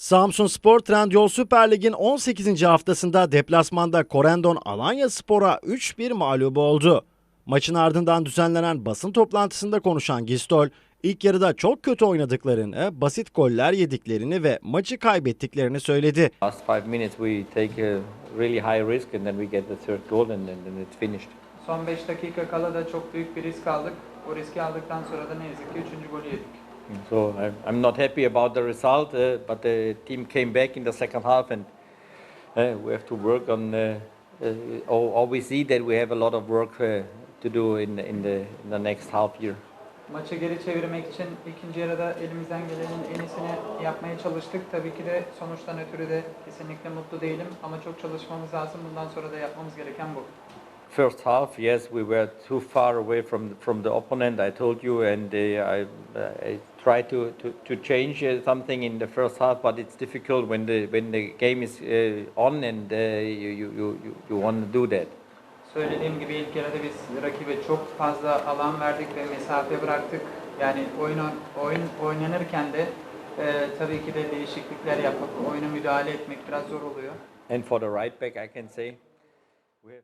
Samsun Spor Trendyol Süper Lig'in 18. haftasında deplasmanda Korendon Alanya Spor'a 3-1 mağlup oldu. Maçın ardından düzenlenen basın toplantısında konuşan Gistol, ilk yarıda çok kötü oynadıklarını, basit goller yediklerini ve maçı kaybettiklerini söyledi. Last five minutes we take a really high risk and then we get the third goal and then, it's finished. Son 5 dakika kala da çok büyük bir risk aldık. O riski aldıktan sonra da ne yazık ki 3. golü yedik. So I'm, I'm not happy about the result, uh, but the team came back in the second half and uh, we have to work on. Uh, uh, or, we see that we have a lot of work uh, to do in in the in the next half year. Maçı geri çevirmek için ikinci yarıda elimizden gelenin en iyisini yapmaya çalıştık. Tabii ki de sonuçtan ötürü de kesinlikle mutlu değilim ama çok çalışmamız lazım. Bundan sonra da yapmamız gereken bu. First half, yes, we were too far away from from the opponent. I told you, and uh, I, I tried to to, to change uh, something in the first half, but it's difficult when the when the game is uh, on and uh, you, you you you- you want to do that. Söylediğim gibi ilk yarıda biz rakibe çok fazla alan verdik ve mesafe bıraktık. Yani oyun oyun oynanırken de e, tabii ki de değişiklikler yapmak, oyuna müdahale etmek biraz zor oluyor. And for the right back, I can say we have.